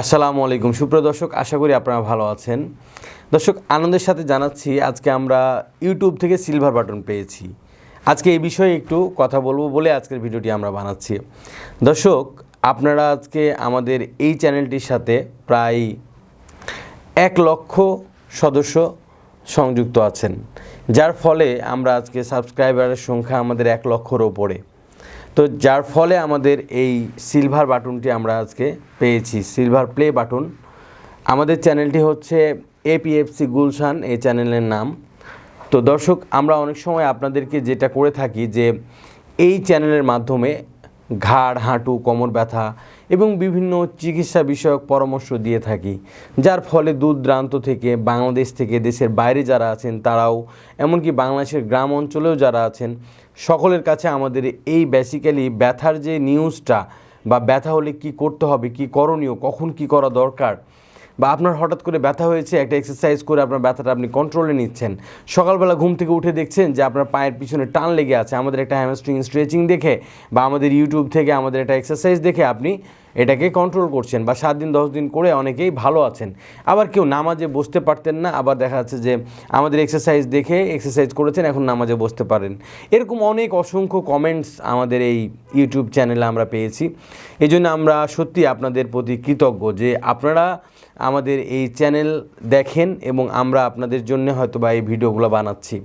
আসসালামু আলাইকুম। সুপ্রিয় দর্শক, আশা করি আপনারা ভালো আছেন। দর্শক, আনন্দের সাথে জানাচ্ছি, আজকে আমরা ইউটিউব থেকে সিলভার বাটন পেয়েছি। আজকে এই বিষয়ে একটু কথা বলব বলে আজকের ভিডিওটি আমরা বানাচ্ছি। দর্শক, আপনারা আজকে আমাদের এই চ্যানেলটির সাথে প্রায় এক লক্ষ সদস্য সংযুক্ত আছেন, যার ফলে আমরা আজকে সাবস্ক্রাইবারের সংখ্যা আমাদের এক লক্ষর ওপরে। তো যার ফলে আমাদের এই সিলভার বাটনটি আমরা আজকে পেয়েছি সিলভার প্লে বাটন আমাদের চ্যানেলটি হচ্ছে এপিএফসি গুলশান, এই চ্যানেলের নাম। তো দর্শক, আমরা অনেক সময় আপনাদেরকে যেটা করে থাকি যে এই চ্যানেলের মাধ্যমে ঘাড়, হাঁটু, কোমর ব্যথা এবং বিভিন্ন চিকিৎসা বিষয়ক পরামর্শ দিয়ে থাকি, যার ফলে দূর দূরান্ত থেকে বাংলাদেশ থেকে দেশের বাইরে যারা আছেন তারাও, এমনকি বাংলাদেশের গ্রাম অঞ্চলেও যারা আছেন, সকলের কাছে আমাদের এই বেসিক্যালি ব্যথার যে নিউজটা বা ব্যথা হলে কি করতে হবে, কি করণীয়, কখন কি করা দরকার বা আপনার হঠাৎ করে ব্যথা হয়েছে, একটা এক্সারসাইজ করে আপনার ব্যথাটা আপনি কন্ট্রোলে নিচ্ছেন। সকালবেলা ঘুম থেকে উঠে দেখছেন যে আপনার পায়ের পিছনে টান লেগে আছে। আমাদের একটা হ্যামস্ট্রিং স্ট্রেচিং দেখে বা আমাদের ইউটিউব থেকে আমাদের একটা এক্সারসাইজ দেখে আপনি এটাকে কন্ট্রোল করছেন বা সাত দিন, দশ দিন করে অনেকেই ভালো আছেন। আবার কেউ নামাজে বসতে পারতেন না, আবার দেখা যাচ্ছে যে আমাদের এক্সারসাইজ দেখে এক্সারসাইজ করেছেন, এখন নামাজে বসতে পারেন। এরকম অনেক অসংখ্য কমেন্টস আমাদের এই ইউটিউব চ্যানেলে আমরা পেয়েছি। এই জন্য আমরা সত্যি আপনাদের প্রতি কৃতজ্ঞ যে আপনারা আমাদের এই চ্যানেল দেখেন এবং আমরা আপনাদের জন্য হয়তো বা এই ভিডিওগুলো বানাচ্ছি।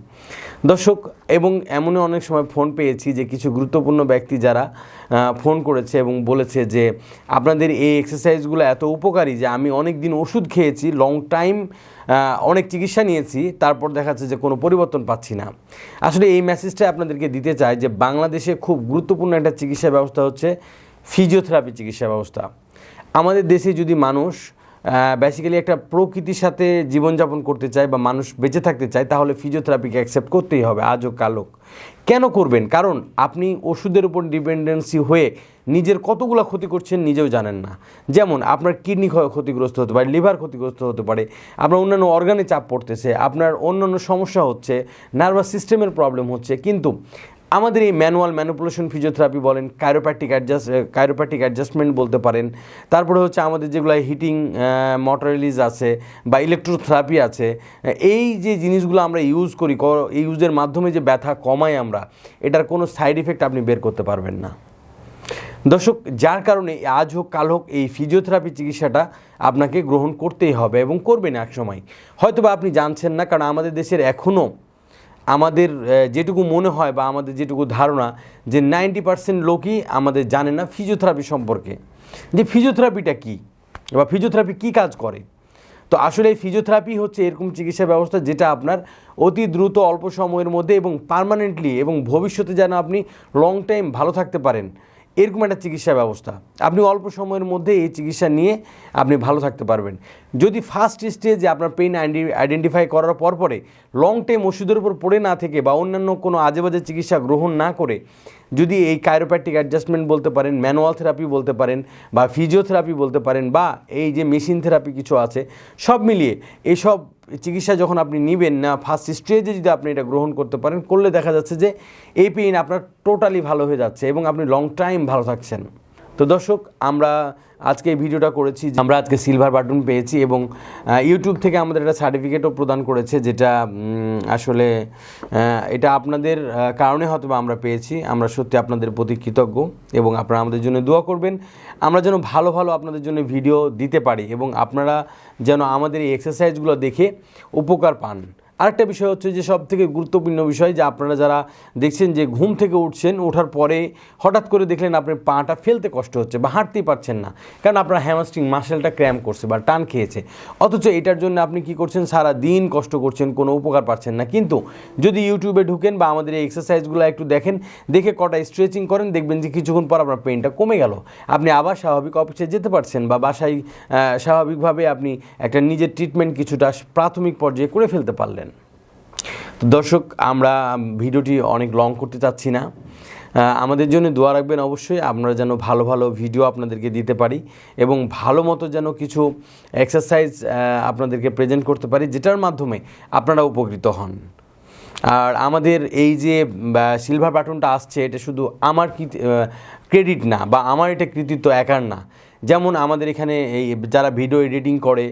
দর্শক এবং এমনও অনেক সময় ফোন পেয়েছি যে কিছু গুরুত্বপূর্ণ ব্যক্তি যারা ফোন করেছে এবং বলেছে যে, আপনাদের এই এক্সারসাইজগুলো এত উপকারী যে আমি অনেক দিন ওষুধ খেয়েছি লং টাইম অনেক চিকিৎসা নিয়েছি, তারপর দেখা যাচ্ছে যে কোনো পরিবর্তন পাচ্ছি না। আসলে এই মেসেজটা আপনাদেরকে দিতে চাই যে, বাংলাদেশে খুব গুরুত্বপূর্ণ একটা চিকিৎসা ব্যবস্থা হচ্ছে ফিজিওথেরাপি চিকিৎসা ব্যবস্থা। আমাদের দেশে যদি মানুষ বেসিক্যালি একটা প্রকৃতির সাথে জীবনযাপন করতে চায় বা মানুষ বেঁচে থাকতে চায়, তাহলে ফিজিওথেরাপিকে অ্যাকসেপ্ট করতেই হবে আজ হোক কাল হোক কেন করবেন? কারণ আপনি ওষুধের উপর ডিপেন্ডেন্সি হয়ে নিজের কতগুলো ক্ষতি করছেন নিজেও জানেন না। যেমন, আপনার কিডনি ক্ষতিগ্রস্ত হতে পারে লিভার ক্ষতিগ্রস্ত হতে পারে, আপনার অন্যান্য অর্গানে চাপ পড়তেছে, আপনার অন্যান্য সমস্যা হচ্ছে নার্ভাস সিস্টেমের প্রবলেম হচ্ছে, কিন্তু আমাদের এই ম্যানুয়াল ম্যানুপুলেশন ফিজিওথেরাপি বলেন কাইরোপ্যাটিক অ্যাডজাস্ট কাইরোপ্যাটিক অ্যাডজাস্টমেন্ট বলতে পারেন। তারপরে হচ্ছে আমাদের যেগুলো হিটিং মটোরিলিজ আছে বা ইলেকট্রোথেরাপি আছে এই যে জিনিসগুলো আমরা ইউজ করি ইউজের মাধ্যমে যে ব্যথা কমাই আমরা, এটার কোনো সাইড ইফেক্ট আপনি বের করতে পারবেন না। দর্শক, যার কারণে আজ হোক, কাল হোক, এই ফিজিওথেরাপি চিকিৎসাটা আপনাকে গ্রহণ করতেই হবে এবং করবেন এক সময় হয়তো বা আপনি জানছেন না, কারণ আমাদের দেশের এখনও আমাদের যেটুকু মনে হয় বা আমাদের যেটুকু ধারণা যে নাইনটি পার্সেন্ট লোকই আমাদের জানে না ফিজিওথেরাপি সম্পর্কে। যে ফিজিওথেরাপিটা কী বা ফিজিওথেরাপি কী কাজ করে? তো আসলে এই ফিজিওথেরাপি হচ্ছে এরকম চিকিৎসা ব্যবস্থা যেটা আপনার অতি দ্রুত, অল্প সময়ের মধ্যে এবং পারমানেন্টলি এবং ভবিষ্যতে যেন আপনি লং টাইম ভালো থাকতে পারেন। এরকম একটা চিকিৎসা ব্যবস্থা। আপনি অল্প সময়ের মধ্যে এই চিকিৎসা নিয়ে আপনি ভালো থাকতে পারবেন। যদি ফার্স্ট স্টেজে আপনার পেইন আইডেন্টিফাই করার পর পরে লং টাইম ওষুধের উপর পড়ে না থেকে বা অন্যান্য কোনো আজে বাজে চিকিৎসা গ্রহণ না করে যদি এই কাইরোপ্যাটিক অ্যাডজাস্টমেন্ট বলতে পারেন ম্যানুয়াল থেরাপি বলতে পারেন বা ফিজিওথেরাপি বলতে পারেন বা এই যে মেশিন থেরাপি কিছু আছে, সব মিলিয়ে এসব চিকিৎসা যখন আপনি নেবেন না ফার্স্ট স্টেজে যদি আপনি এটা গ্রহণ করতে পারেন, করলে দেখা যাচ্ছে যে এই পেইন আপনার টোটালি ভালো হয়ে যাচ্ছে এবং আপনি লং টাইম ভালো থাকছেন। তো দর্শক, আমরা আজকে এই ভিডিওটা করেছি আমরা আজকে সিলভার বাটন পেয়েছি এবং ইউটিউব থেকে আমাদের একটা সার্টিফিকেটও প্রদান করেছে যেটা আসলে এটা আপনাদের কারণে হয়তো আমরা পেয়েছি। আমরা সত্যি আপনাদের প্রতি কৃতজ্ঞ এবং আপনারা আমাদের জন্য দোয়া করবেন। আমরা যেন ভালো ভালো আপনাদের জন্য ভিডিও দিতে পারি এবং আপনারা যেন আমাদের এই এক্সারসাইজগুলো দেখে উপকার পান। আরেকটা বিষয় হচ্ছে যে সব থেকে গুরুত্বপূর্ণ বিষয় যে আপনারা যারা দেখছেন যে ঘুম থেকে উঠছেন, ওঠার পরে হঠাৎ করে দেখলেন আপনার পাটা ফেলতে কষ্ট হচ্ছে বা হাঁটতেই পারছেন না। কারণ আপনার হ্যামাস্ট্রিং মাসেলটা ক্র্যাম করছে বা টান খেয়েছে। অথচ এটার জন্য আপনি কি করছেন? সারা দিন কষ্ট করছেন, কোনো উপকার পাচ্ছেন না। কিন্তু যদি ইউটিউবে ঢুকেন বা আমাদের এই এক্সারসাইজগুলো একটু দেখেন, দেখে কটা স্ট্রেচিং করেন, দেখবেন যে কিছুক্ষণ পর আপনার পেনটা কমে গেল। আপনি আবার স্বাভাবিক অফিসে যেতে পারছেন বা বাসায় স্বাভাবিকভাবে আপনি একটা নিজের ট্রিটমেন্ট কিছুটা প্রাথমিক পর্যায়ে করে ফেলতে পারলেন। তো দর্শক, আমরা ভিডিওটি অনেক লং করতে চাচ্ছি না। আমাদের জন্য দোয়া রাখবেন অবশ্যই, আমরা যেন ভালো ভালো ভিডিও আপনাদেরকে দিতে পারি এবং ভালো মতো যেন কিছু এক্সারসাইজ আপনাদেরকে প্রেজেন্ট করতে পারি, যেটার মাধ্যমে আপনারা উপকৃত হন। আর আমাদের এই যে সিলভার বাটনটা আসছে, এটা শুধু আমার ক্রেডিট না, বা আমার এটা কৃতিত্ব একার না। যেমন আমাদের এখানে এই যারা ভিডিও এডিটিং করে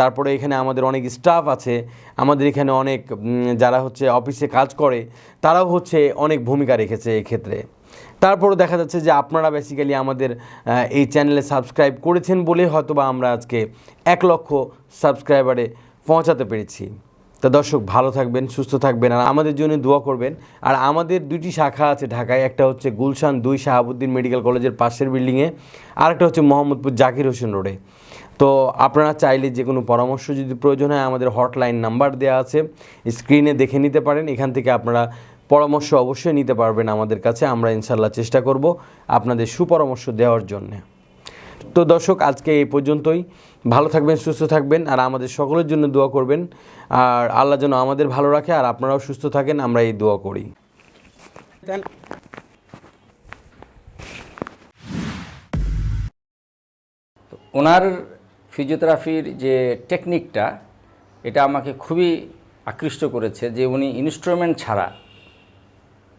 তারপরে এখানে আমাদের অনেক স্টাফ আছে, আমাদের এখানে অনেক যারা হচ্ছে অফিসে কাজ করে, তারাও হচ্ছে অনেক ভূমিকা রেখেছে ক্ষেত্রে। তারপরও দেখা যাচ্ছে যে আপনারা বেসিক্যালি আমাদের এই চ্যানেলে সাবস্ক্রাইব করেছেন বলে হয়তো বা আমরা আজকে এক লক্ষ সাবস্ক্রাইবারে পৌঁছাতে পেরেছি। তা দর্শক, ভালো থাকবেন, সুস্থ থাকবেন আর আমাদের জন্য দোয়া করবেন। আর আমাদের দুইটি শাখা আছে ঢাকায়, একটা হচ্ছে গুলশান দুই শাহাবুদ্দিন মেডিকেল কলেজের পাশের বিল্ডিংয়ে আর একটা হচ্ছে মোহাম্মদপুর জাকির হোসেন রোডে তো আপনারা চাইলে যে কোনো পরামর্শ যদি প্রয়োজন হয়, আমাদের হটলাইন নাম্বার দেওয়া আছে স্ক্রিনে দেখে নিতে পারেন, এখান থেকে আপনারা পরামর্শ অবশ্যই নিতে পারবেন আমাদের কাছে, আমরা ইনশাল্লাহ চেষ্টা করব আপনাদের সুপরামর্শ দেওয়ার জন্যে। তো দর্শক, আজকে এই পর্যন্তই। ভালো থাকবেন, সুস্থ থাকবেন, আর আমাদের সকলের জন্য দোয়া করবেন। আর আল্লাহ যেন আমাদের ভালো রাখে, আর আপনারাও সুস্থ থাকেন, আমরা এই দোয়া করি। ওনার ফিজিওথেরাপির যে টেকনিকটা, এটা আমাকে খুবই আকৃষ্ট করেছে যে উনি ইনস্ট্রুমেন্ট ছাড়া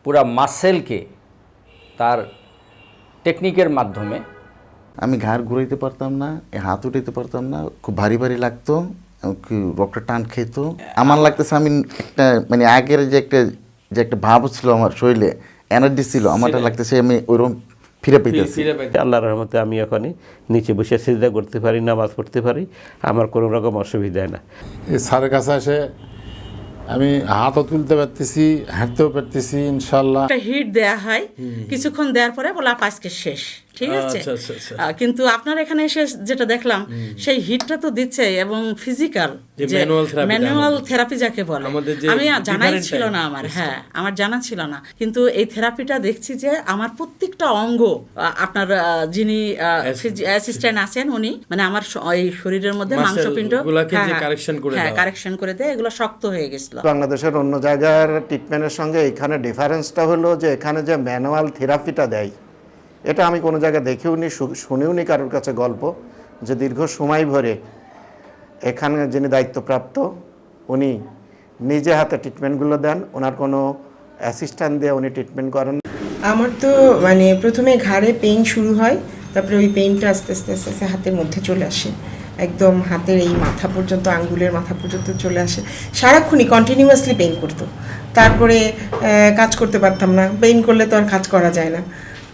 পুরা মাসেলকে তার টেকনিকের মাধ্যমে আমি ঘাড় ঘুরাইতে পারতাম না এ হাত উঠাইতে পারতাম না খুব ভারী ভারী লাগতো কি রক্তটা টান খেত। আমার লাগতেছে আমি একটা মানে আগের যে একটা যে একটা ভাব ছিল আমার শরীরে এনার্জি ছিল আমারটা লাগতেছে আমি ওইরকম ফিরে পেতেছি আল্লাহর রহমতে আমি এখনই নিচে বসে সিজদা করতে পারি নামাজ পড়তে পারি আমার কোনো রকম অসুবিধা না। এই স্যারের কাছে এসে আমি হাতও তুলতে পারতেছি হাঁটতেও পারতেছি ইনশাল্লাহ হিট দেয়া হয় কিছুক্ষণ দেওয়ার পরে বলে আজকে শেষ। ঠিক আছে? কিন্তু আপনার এখানে এসে যেটা দেখলাম সেই হিটটা তো দিচ্ছে এবং ফিজিক্যাল ম্যানুয়াল থেরাপি যাকে বলে। আমি জানাই ছিল না আমার হ্যাঁ আমার জানা ছিল না। কিন্তু এই থেরাপিটা দেখছি যে আমার প্রত্যেকটা অঙ্গ আপনার যিনি অ্যাসিস্ট্যান্ট আছেন উনি মানে আমার এই শরীরের মধ্যে মাংসপিণ্ড হ্যাঁ হ্যাঁ কারেকশন করে দেয় এগুলো শক্ত হয়ে গেছিল। বাংলাদেশের অন্য জায়গার ট্রিটমেন্টের সঙ্গে এখানে ডিফারেন্সটা হলো যে এখানে যে ম্যানুয়াল থেরাপিটা দেয় এটা আমি কোনো জায়গায় দেখেও নি শুনেও নি কারোর কাছে গল্প যে দীর্ঘ সময় ভরে এখানে যিনি দায়িত্বপ্রাপ্ত, উনি নিজে হাতে ট্রিটমেন্টগুলো দেন, ওনার কোনো অ্যাসিস্ট্যান্ট দিয়ে উনি ট্রিটমেন্ট করেন আমার তো মানে প্রথমে ঘাড়ে পেইন শুরু হয়, তারপরে ওই পেইনটা আস্তে আস্তে আস্তে আস্তে হাতের মধ্যে চলে আসে। একদম হাতের এই মাথা পর্যন্ত, আঙ্গুলের মাথা পর্যন্ত চলে আসে। সারাক্ষণই কন্টিনিউয়াসলি পেইন করতো। তারপরে কাজ করতে পারতাম না। পেইন করলে তো আর কাজ করা যায় না।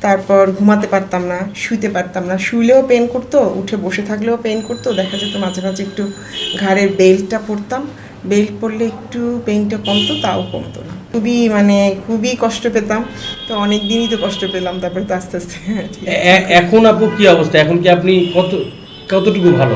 তারপর ঘুমাতে পারতাম না, শুইতে পারতাম না। শুইলেও পেন করতো, উঠে বসে থাকলেও পেন করতো। দেখা যেত মাঝে মাঝে একটু ঘাড়ের বেল্টটা পরতাম। বেল্ট পরলে একটু পেনটা কমতো, তাও কমতো না। খুবই মানে খুবই কষ্ট পেতাম। তো অনেক দিনই তো কষ্ট পেলাম, তারপরে তো আস্তে আস্তে। এখন আপু কি অবস্থা? এখন কি আপনি কত, কতটুকু ভালো?